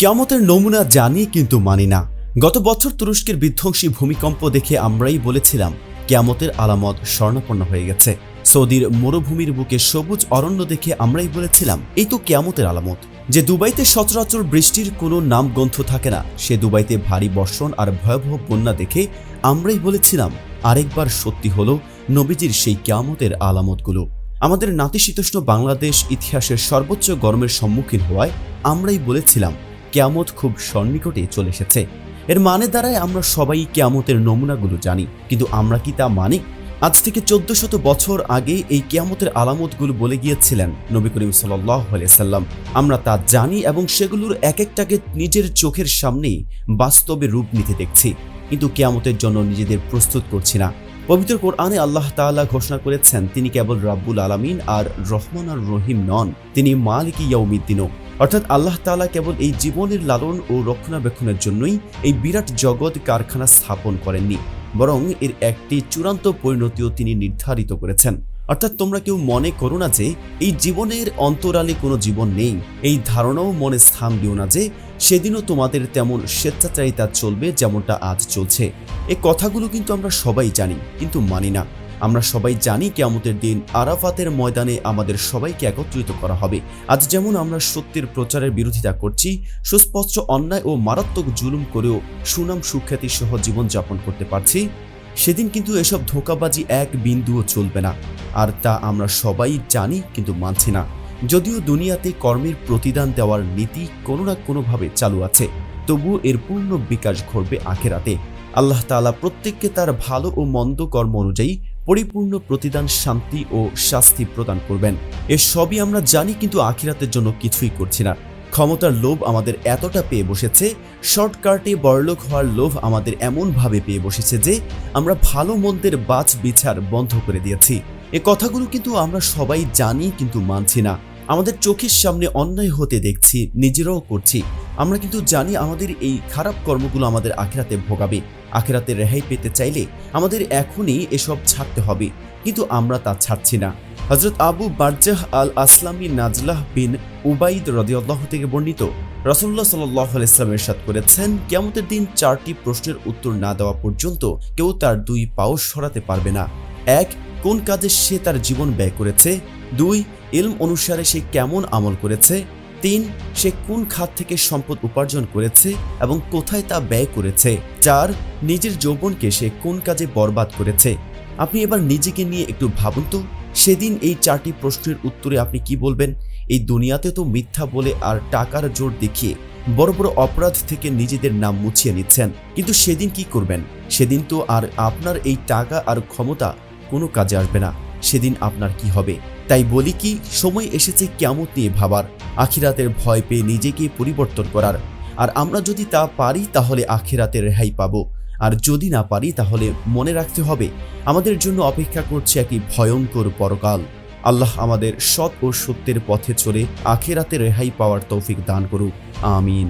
কেয়ামতের নমুনা জানি কিন্তু মানি না। গত বছর তুরস্কের বিধ্বংসী ভূমিকম্প দেখে আমরাই বলেছিলাম, কেয়ামতের আলামত স্বর্ণাপন্ন হয়ে গেছে। সৌদির মরুভূমির বুকে সবুজ অরণ্য দেখে আমরাই বলেছিলাম, এই তো কেয়ামতের আলামত। যে দুবাইতে সচরাচর বৃষ্টির কোনো নামগ্রন্থ থাকে না, সে দুবাইতে ভারী বর্ষণ আর ভয়াবহ বন্যা দেখে আমরাই বলেছিলাম, আরেকবার সত্যি হলো নবীজির সেই কেয়ামতের আলামতগুলো। আমাদের নাতিশীতোষ্ণ বাংলাদেশ ইতিহাসের সর্বোচ্চ গরমের সম্মুখীন হওয়ায় আমরাই বলেছিলাম কেয়ামত খুব সন্নিকটে চলে এসেছে। এর মানে দ্বারাই আমরা সবাই কেয়ামতের নমুনাগুলো জানি। কিন্তু আমরা কি তা মানি? আজ থেকে চোদ্দ শত বছর আগে এই কেয়ামতের আলামতগুলো বলে গিয়েছিলেন নবী করিম সাল্লাম। আমরা তা জানি এবং সেগুলোর এক একটাকে নিজের চোখের সামনেই বাস্তবে রূপ নিতে দেখছি। কিন্তু কেয়ামতের জন্য নিজেদের প্রস্তুত করছি না। পবিত্র কোরআনে আল্লাহ তাআলা ঘোষণা করেছেন, তিনি কেবল রাব্বুল আলামিন আর রহমান আর রহিম নন, তিনি মালিক ইয়াউমিদ্দিনও। অর্থাৎ আল্লাহ তাআলা কেবল এই জীবনের লালন ও রক্ষণাবেক্ষণের জন্যই এই বিরাট জগৎ কারখানা স্থাপন করেননি, বরং এর একটি চূড়ান্ত পরিণতিও তিনি নির্ধারিত করেছেন। অর্থাৎ তোমরা কেউ মনে করো না যে এই জীবনের অন্তরালে কোনো জীবন নেই, এই ধারণাও মনে স্থান দিও না যে সেদিনও তোমাদের তেমন স্বেচ্ছাচারিতা চলবে যেমনটা আজ চলছে। এ কথাগুলো কিন্তু আমরা সবাই জানি, কিন্তু মানি না। আমরা সবাই জানি কেয়ামতের দিন আরাফাতের ময়দানে আমাদের সবাইকে একত্রিত করা হবে। আজ যেমন আমরা সত্যের প্রচারের বিরোধিতা করছি, সুস্পষ্ট অন্যায় ও মারাত্মক জুলুম করেও সুনাম সুখ্যাতি সহ জীবনযাপন করতে পারছি। সেদিন কিন্তু এসব ধোকাবাজি এক বিন্দুও চলবে না। আর তা আমরা সবাই জানি কিন্তু মানছি না। যদিও দুনিয়াতে কর্মের প্রতিদান দেওয়ার নীতি কোনো না কোনোভাবে চালু আছে তবু এর পূর্ণ বিকাশ ঘটবে আখেরাতে। আল্লাহ তালা প্রত্যেককে তার ভালো ও মন্দ কর্ম অনুযায়ী পরিপূর্ণ প্রতিদান, শান্তি ও শাস্তি প্রদান করবেন। এ সবই আমরা জানি, কিন্তু আখিরাতের জন্য কিছুই করছি না। ক্ষমতার লোভ আমাদের এতটা পেয়ে বসেছে, শর্টকাটে বড়লোক হওয়ার লোভ আমাদের এমনভাবে পেয়ে বসেছে যে, আমরা ভালো মন্দের বাছ বিচার বন্ধ করে দিয়েছি। এ কথাগুলো কিন্তু আমরা সবাই জানি, কিন্তু মানছি না। আমাদের চোখের সামনে অন্যায় হতে দেখছি, নিজেরাও করছি। আমরা কিন্তু জানি আমাদের এই খারাপ কর্মগুলো আমাদের আখেরাতে ভোগাবে। আখেরাতে রেহাই পেতে চাইলে আমাদের এখনই এসব ছাড়তে হবে, কিন্তু আমরা তা ছাড়ছি না। হজরত আবু বারজাহ আল আসলামী নাজলাহ বিন উবাইদ রদিয়াল্লাহ থেকে বর্ণিত রসুল্লাহ সাল্লাহ ইসলামের সাথ করেছেন কেমতের দিন চারটি প্রশ্নের উত্তর না দেওয়া পর্যন্ত কেউ তার দুই পাও সরাতে পারবে না। এক, কোন কাজে সে তার জীবন ব্যয় করেছে? দুই, ইলম অনুসারে সে কেমন আমল করেছে? তিন, সে কোন খাত থেকে সম্পদ উপার্জন করেছে এবং কোথায় তা ব্যয় করেছে? চার, নিজের যৌবনকে সে কোন কাজে বরবাদ করেছে? আপনি এবার নিজেকে নিয়ে একটু ভাবুন তো। সেদিন এই চারটি প্রশ্নের উত্তরে আপনি কি বলবেন? এই দুনিয়াতে তো মিথ্যা বলে আর টাকার জোর দেখিয়ে বড় বড় অপরাধ থেকে নিজেদের নাম মুছিয়ে নিচ্ছেন। কিন্তু সেদিন কি করবেন? সেদিন তো আর আপনার এই টাকা আর ক্ষমতা কোনো কাজে আসবে না। সেদিন আপনার কি হবে? তাই বলি কি, সময় এসেছে কেমত নিয়ে ভাবার। আখিরাতের ভয় পেয়ে নিজেকে পরিবর্তন করার। আর আমরা যদি তা পারি, তাহলে আখিরাতে রেহাই পাবো। আর যদি না পারি, তাহলে মনে রাখতে হবে, আমাদের জন্য অপেক্ষা করছে একটি ভয়ঙ্কর পরকাল। আল্লাহ আমাদের সৎ ও সত্যের পথে চলে আখেরাতে রেহাই পাওয়ার তৌফিক দান করুক। আমিন।